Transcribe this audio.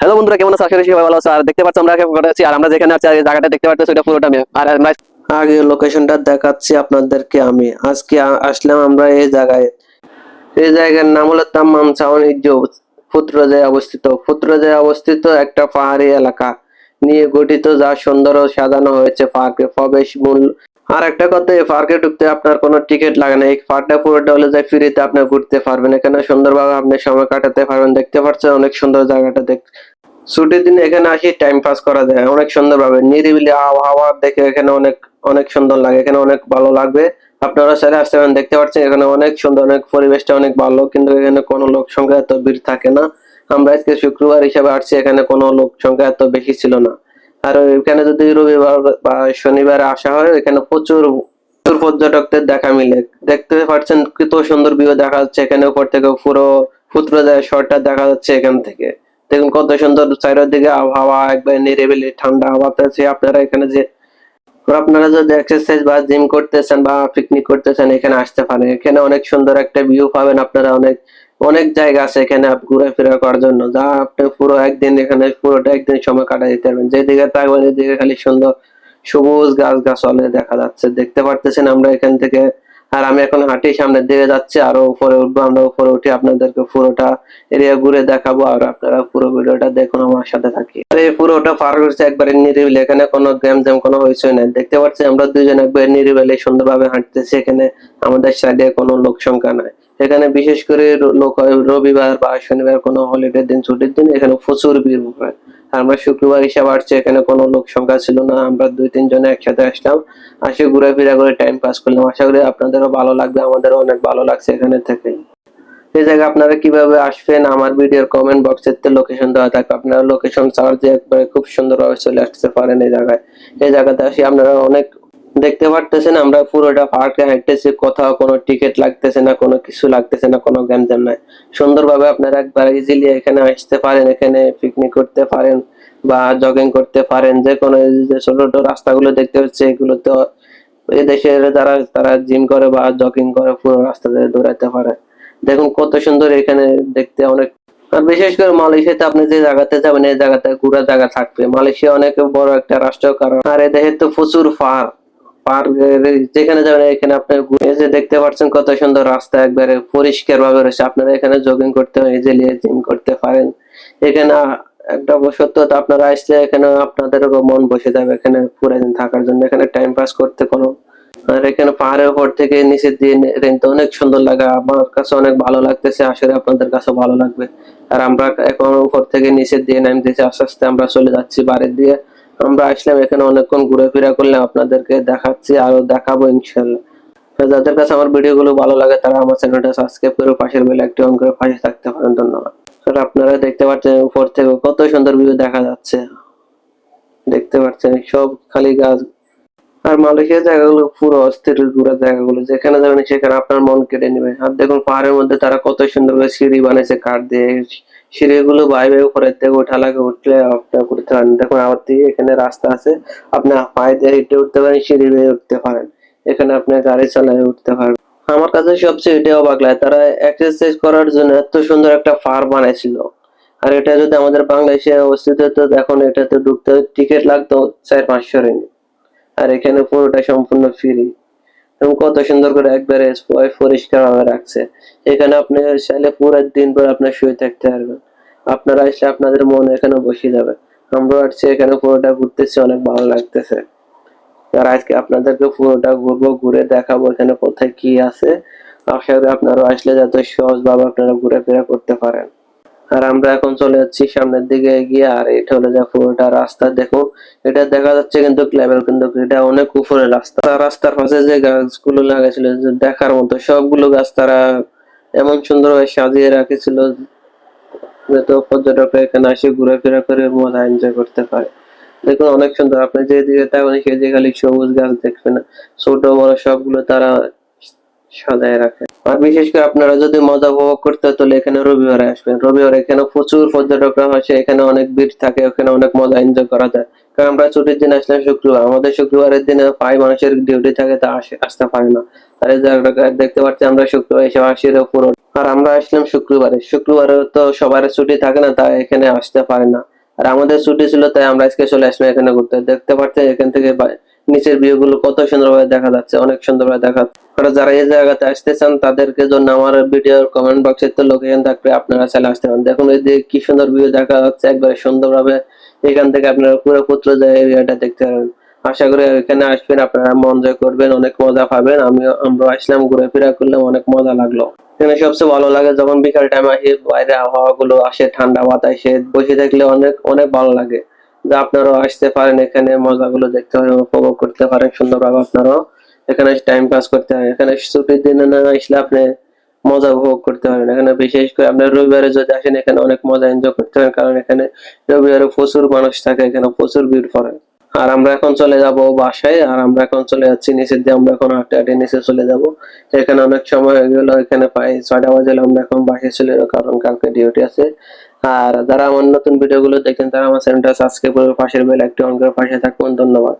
Hello বন্ধুরা, কেমন আছো? আশা করি সবাই ভালো আছো। আর দেখতে পাচ্ছ, আমরা আছি, আর আমরা যেখানে আছি জায়গাটা দেখতে পাচ্ছ ওটা পুরোটা মেয়ে আর আমরা আগে লোকেশনটা দেখাচ্ছি আপনাদেরকে আমি। আজকে আসলাম আমরা এই জায়গায়। এই জায়গার নাম হলো তাম্মাম চাওয়ানিজ্য ফুত্রজায় অবস্থিত। ফুত্রজায় অবস্থিত একটা পাহাড়ি এলাকা। নিয়ে গঠিত, যা সুন্দর সাজানো হয়েছে। পার্কে প্রবেশ মূল আর একটা কথা, এই পার্কে ঢুকতে আপনার কোনো টিকিট লাগে না। এই পার্কটা পুরোটা হলে যায় ফ্রিতে আপনি ঘুরতে পারবেন। এখানে সুন্দরভাবে আপনি সময় কাটাতে পারবেন। দেখতে পাচ্ছেন অনেক সুন্দর জায়গাটা দেখ, ছুটির দিনে এখানে আসি টাইম পাস করা যায়। অনেক সুন্দর ভাবে নিরিবিলি আবহাওয়া দেখে এখানে অনেক অনেক সুন্দর লাগে। এখানে অনেক ভালো লাগবে। আপনারা চাইলে আসতে পারেন। দেখতে পাচ্ছেন এখানে অনেক সুন্দর, অনেক পরিবেশটা অনেক ভালো। কিন্তু এখানে কোনো লোক সংখ্যা এত ভিড় থাকে না। আমরা আজকে শুক্রবার হিসাবে আসছি। এখানে কোনো লোক সংখ্যা এত বেশি ছিল না। আর এখানে যদি রবিবার বা শনিবার আসা হয় এখানে প্রচুর প্রচুর পর্যটকদের দেখা মিলে। দেখতে পাচ্ছেন কত সুন্দর ভিউ দেখা যাচ্ছে এখানে উপর থেকে, পুরো পুত্র শহরটা দেখা যাচ্ছে এখান থেকে। দেখুন কত সুন্দর চারিদিকে আবহাওয়া, একবার নিরিবিলি, ঠান্ডা বাতাসে আপনারা এখানে যে আপনারা যদি এক্সারসাইজ বা জিম করতেছেন বা পিকনিক করতেছেন এখানে আসতে পারেন। এখানে অনেক সুন্দর একটা ভিউ পাবেন আপনারা, অনেক অনেক জায়গা আছে এখানে ঘুরে ফেরা করার জন্য। যা আপনি পুরো একদিন এখানে পুরোটা একদিন সময় কাটাই দিতে পারবেন। যেদিকে তাকবেন এদিকে খালি সুন্দর সবুজ গাছ গাছলে দেখা যাচ্ছে। দেখতে পারতেছেন আমরা এখান থেকে। আর আমি এখন হাঁটি সামনের দিকে যাচ্ছি। আরও উপরে উঠবো, আমরা উপরে উঠে আপনাদেরকে পুরোটা এরিয়া ঘুরে দেখাবো। আর আপনারা পুরো ভিডিওটা দেখুন, আমার সাথে থাকি। আর এই পুরোটা পার হচ্ছে একবারে নিরিবিলি। এখানে কোনো গেম জ্যাম, কোনো হইচই নাই। দেখতে পাচ্ছি আমরা দুজন একবারে নিরিবিলি সুন্দরভাবে হাঁটতেছি। এখানে আমাদের সাইডে কোনো লোক সংখ্যা নাই। এখানে বিশেষ করে রবিবার বা শনিবার কোনো হলিডে দিন, ছুটির দিন এখানে প্রচুর ভিড় হয়। আমরা শুক্রবার হিসাবে আসছি, এখানে কোনো লোক সংখ্যা ছিল না। আমরা দুই, তিন জনে একসাথে আসলাম। আসে ঘুরে করে টাইম পাস করলাম। আশা করি আপনাদেরও ভালো লাগবে, আমাদেরও অনেক ভালো লাগছে এখানে থেকে। এই জায়গায় আপনারা কীভাবে আসবেন? আমার ভিডিওর কমেন্ট বক্সের লোকেশন দেওয়া থাকে আপনারা লোকেশন সার্চ একবারে খুব সুন্দরভাবে চলে আসতে পারেন এই জায়গায়। এই জায়গাতে আসি আপনারা অনেক দেখতে পারতেছেন, আমরা পুরোটা পার্কে হাঁটতেছি, কোথাও কোনো টিকিট লাগতেছে না, কোনো কিছু লাগতেছে না, কোনো গ্যাম জ্যাম নাই। সুন্দরভাবে আপনারা একবার ইজিলি এখানে আসতে পারেন, এখানে পিকনিক করতে পারেন বা জগিং করতে পারেন যে কোনো যে ছোট ছোট রাস্তাগুলো দেখতে হচ্ছে, এগুলো তো এই দেশের যারা, তারা জিম করে বা জগিং করে, পুরো রাস্তা দিয়ে দৌড়াতে পারে। দেখুন কত সুন্দর এখানে দেখতে অনেক। আর বিশেষ করে মালয়েশিয়াতে আপনি যে জায়গাতে যাবেন, এই জায়গাতে ঘুরা জায়গা থাকবে। মালয়েশিয়া অনেক বড় একটা রাষ্ট্র, কারণ আর এই দেশের তো প্রচুর পাহাড়। পার্ক যেখানে যাবেন এখানে আপনি ঘুরে- এই যে দেখতে পাচ্ছেন কত সুন্দর রাস্তা একবারে পরিষ্কার ভাবে রয়েছে। আপনারা এখানে জগিং করতে ইজিলি জিম করতে পারেন। এখানে একটা সত্যতা আপনারা আসলে এখানে আপনাদের মন বসে যাবে এখানে পুরো দিন থাকার জন্য। এখানে টাইম পাস করতে কোনো আর এখানে পাহাড়ের উপর থেকে নিচের দিয়ে রেনতে অনেক সুন্দর লাগে। আমার কাছে অনেক ভালো লাগতেছে আসলে আপনাদের কাছে ভালো লাগবে। আর আমরা এখন উপর থেকে নিচের দিয়ে নামতেছি, আস্তে আস্তে আমরা চলে যাচ্ছি বাড়ির দিয়ে আমরা আসলাম এখানে অনেকক্ষণ ঘুরে করলাম, আপনাদেরকে দেখাচ্ছি, আরও দেখাবো ইনশাল্লাহ। যাদের কাছে আমার ভিডিও গুলো ভালো লাগে, তারা আমার চ্যানেলটা সাবস্ক্রাইব করে পাশের বেল একটি অন করে পাশে থাকতে পারেন। ধন্যবাদ। আপনারা দেখতে পাচ্ছেন উপর থেকে কত সুন্দর ভিউ দেখা যাচ্ছে। দেখতে পাচ্ছেন সব খালি গাছ আর মালয়েশিয়ার জায়গাগুলো পুরো অস্থির ঘুরা জায়গাগুলো। যেখানে যাবেন সেখানে আপনার মন কেটে নেবে। আর দেখুন, পাহাড়ের মধ্যে তারা কত সুন্দর করে সিঁড়ি বানিয়েছে, কাঠ দিয়ে। সিঁড়িগুলো বাই উপরে থেকে ওঠা লাগে, উঠলে আপনার পারেন। দেখুন দিকে এখানে রাস্তা আছে। আপনি পায়ে দিয়ে হেঁটে উঠতে পারেন, সিঁড়ি বেয়ে উঠতে পারেন। এখানে আপনি গাড়ি চালায় উঠতে পারবেন। আমার কাছে সবচেয়ে এটাই অবাক লাগে তারা এক্সারসাইজ করার জন্য এত সুন্দর একটা পার বানাইছিল। আর এটা যদি আমাদের বাংলাদেশে অবস্থিত হতো, এখন এটাতে ঢুকতে টিকিট লাগতো চার পাঁচশো রিঙ্গিত আর এখানে পুরোটা সম্পূর্ণ ফ্রি এবং কত সুন্দর করে একবারে পরিষ্কার ভাবে রাখছে। এখানে আপনি চাইলে পুরো দিন পর আপনার শুয়ে থাকতে পারবেন। আপনারা আসলে আপনাদের মন এখানে বসে যাবে আমরা আসছি, এখানে পুরোটা ঘুরতেছি, অনেক ভালো লাগতেছে। আর আজকে আপনাদেরকে পুরোটা ঘুরবো, ঘুরে দেখাবো এখানে কোথায় কি আছে। আশা করি আপনারা আসলে যাতে সহজভাবে আপনারা ঘুরে ফেরা করতে পারেন। আর আমরা এখন চলে যাচ্ছি সামনের দিকে এগিয়ে আর এটা হলো যে পুরোটা রাস্তা। দেখুন এটা দেখা যাচ্ছে কিন্তু লেভেল, কিন্তু এটা অনেক উপরে রাস্তা। রাস্তার পাশে যে গাছগুলো লাগাইছিল দেখার মতো, সবগুলো গাছ তারা এমন সুন্দরভাবে সাজিয়ে রাখেছিল যাতে পর্যটকরা এখানে এসে ঘোরাফেরা করে মজা এনজয় করতে পারে। দেখুন, অনেক সুন্দর। আপনি যে যেদিকে তাকাবেন সেদিকে খালি সবুজ গাছ দেখবেন ছোট, বড় সবগুলো তারা সাজায় রাখে। আর বিশেষ করে আপনারা যদি মজা উপভোগ করতে তাহলে এখানে রবিবারে আসবেন। রবিবারে এখানে প্রচুর পর্যটকরা আসে, এখানে অনেক ভিড় থাকে ওখানে অনেক মজা এনজয় করা যায়। কারণ আমরা ছুটির দিন আসলে শুক্রবার, আমাদের শুক্রবারের দিনে প্রায় মানুষের ডিউটি থাকে, তা আসে, আসতে পারে না। আর এই জায়গাটা দেখতে পাচ্ছি, আমরা শুক্রবার এসে আসি পুরো। আর আমরা আসলাম শুক্রবারে। শুক্রবারে তো সবার ছুটি থাকে না, তা এখানে আসতে পারে না। আর আমাদের ছুটি ছিল, তাই আমরা আজকে চলে আসলাম এখানে ঘুরতে। দেখতে পাচ্ছেন এখান থেকে নিচের ভিউ গুলো কত সুন্দরভাবে দেখা যাচ্ছে, অনেক সুন্দরভাবে দেখা যাচ্ছে। যারা এই জায়গাতে আসতে চান, তাদেরকে জন্য আমার ভিডিওর কমেন্ট বক্সে তো লোকেশন থাকবে, আপনারা চাইলে আসতে পারেন। দেখুন এই যে কি সুন্দর ভিউ দেখা যাচ্ছে, একবারে সুন্দরভাবে এখান থেকে আপনারা পুরো পুত্র এরিয়াটা দেখতে পারেন আশা করি এখানে আসবেন, আপনারা জয় করবেন, অনেক মজা পাবেন। আমি আমরা আসলাম ঘুরে ফেরা করলাম, অনেক মজা লাগল। এখানে সবচেয়ে ভালো লাগে যখন বিকাল টাইম আসে, বাইরে আবহাওয়া গুলো আসে, ঠান্ডা বাতাসে বসে থাকলে অনেক অনেক ভালো লাগে। যে আপনারাও আসতে পারেন এখানে, মজাগুলো দেখতে পারেন, উপভোগ করতে পারেন, সুন্দরভাবে আপনারাও এখানে টাইম পাস করতে পারেন। এখানে ছুটির দিনে না আসলে আপনি মজা উপভোগ করতে পারেন। এখানে বিশেষ করে আপনার রবিবারে যদি আসেন, এখানে অনেক মজা এনজয় করতে পারেন। কারণ এখানে রবিবারে প্রচুর মানুষ থাকে, এখানে প্রচুর ভিড় পড়ে। আর আমরা এখন চলে যাব বাসায়, আর আমরা এখন চলে যাচ্ছি নিচের দিয়ে, আমরা এখন আটে আটে নিচে চলে যাব। এখানে অনেক সময় হয়ে গেল, এখানে প্রায় ছয়টা বাজে আমরা এখন বাসায় চলে যাব, কারণ কালকে ডিউটি আছে। আর যারা আমার নতুন ভিডিওগুলো দেখেন, তারা আমার চ্যানেলটা সাবস্ক্রাইব করে পাশের বেল একটি অন করে পাশে থাকবেন। ধন্যবাদ।